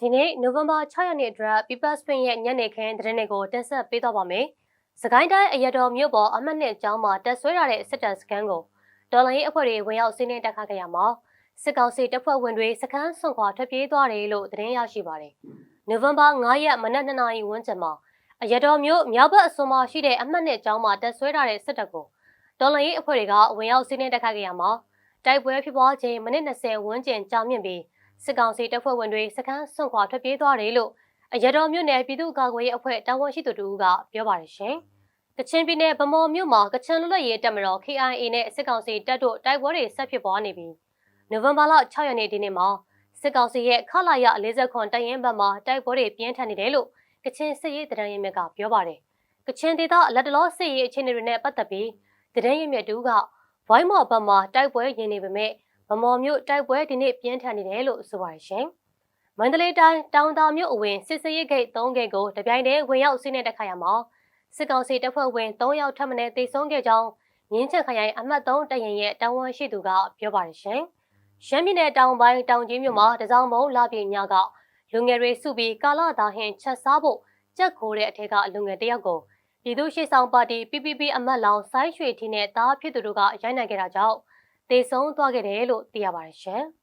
ဒီနေ့နိုဝင်ဘာ6ရက်နေ့အတွက် People Spin ရဲ့ညနေခင်းသတင်းတွေကိုတင်ဆက်ပေးတော့ပါမယ်။စကိုင်းတိုင်းအရတော်မြို့ပေါ်အမှတ်နှစ်ကျောင်းမှာတက်ဆွဲထားတဲ့စစ်တပ်စခန်းကိုဒေါ်လာရေးအဖွဲ့တွေဝင်ရောက်စီးနင်းတက်ခတ်ခဲ့ရမှာစစ်ကောင်စီတပ်ဖွဲ့ဝင်တွေစခန်းဆွန့်ခွာထွက်ပြေးသွားတယ်လို့သတင်းရရှိပါတယ်။နိုဝင်ဘာ9ရက်မနက်2နာရီဝန်းကျင်မှာအရတော်မြို့မြောက်ဘက်အစွန်မှာရှိတဲ့အမှတ်နှစ်ကျောင်းမှာတက်ဆွဲထားတဲ့စစ်တပ်ကိုဒေါ်လာရေးအဖွဲ့တွေကဝင်ရောက်စီးနင်းတက်ခတ်ခဲ့ရမှာတိုက်ပွဲဖြစ်ပွားချိန်မိနစ်20ဝန်းကျင်ကြာမြင့်ပြီး စစ်ကောင်စီတပ်ဖွဲ့ဝင်တွေစခန်းဆွန့်ခွာထွက်ပြေးသွားတယ်လို့အရတော်မြို့နယ်ပြည်သူ့ကာကွယ်ရေးအဖွဲ့တာဝန်ရှိသူတို့ကပြောပါတယ်ရှင်။ကချင်ပြည်နယ်ဗမော်မြို့မှာကချင်လွတ်လပ်ရေးတပ်မတော် KIA နဲ့စစ်ကောင်စီတပ်တို့တိုက်ပွဲတွေဆက်ဖြစ်ပွားနေပြီးနိုဝင်ဘာလ6ရက်နေ့ဒီနေ့မှာစစ်ကောင်စီရဲ့ခလာရ40ခွန်တရင်ဘက်မှာတိုက်ပွဲတွေပြင်းထန်နေတယ်လို့ကချင်စစ်ရေးတရန်ရင်မြစ်ကပြောပါတယ်။ကချင်ဒေသလက်တလောစစ်ရေးအခြေအနေတွေနဲ့ပတ်သက်ပြီးတရန်ရင်မြစ်တူကဝိုင်းမော်ဘက်မှာတိုက်ပွဲရင်နေပေမဲ့ဗ မော်မြို့တိုက်ပွဲဒီနေ့ပြင်းထန်နေတယ်လို့ဆိုပါတယ်ရှင်။မန္တလေးတိုင်းတောင်တာမြို့အဝင်စစ်စရေးဂိတ်3ဂိတ်ကိုတပြိုင်တည်းဝင်ရောက်စီးနှင်တက်ခါရမှာစစ်ကောင်စီတပ်ဖွဲ့ဝင်3ယောက်ထပ်မံတေဆုံးခဲ့ကြောင်းမြင်းချက်ခရိုင်အမှတ်3တရင်ရဲ့တာဝန်ရှိသူကပြောပါတယ်ရှင်။ရှမ်းပြည်နယ်တောင်ပိုင်းတောင်ကြီးမြို့မှာတစောင်းမုံလာပြည်ညကလူငယ်တွေစုပြီးကာလာတာဟင်ချက်စားဖို့ကြက်ခိုးတဲ့အထက်ကလူငယ်တယောက်ကိုပြည်သူ့ရှေ့ဆောင်ပါတီ PPP အမတ်လောင်ဆိုင်းရွှေထီနဲ့တားဖြစ်သူတို့ကရိုက်နှက်ခဲ့တာကြောင့် တေဆုံးသွားခဲ့တယ်လို့သိရပါတယ်ရှင်။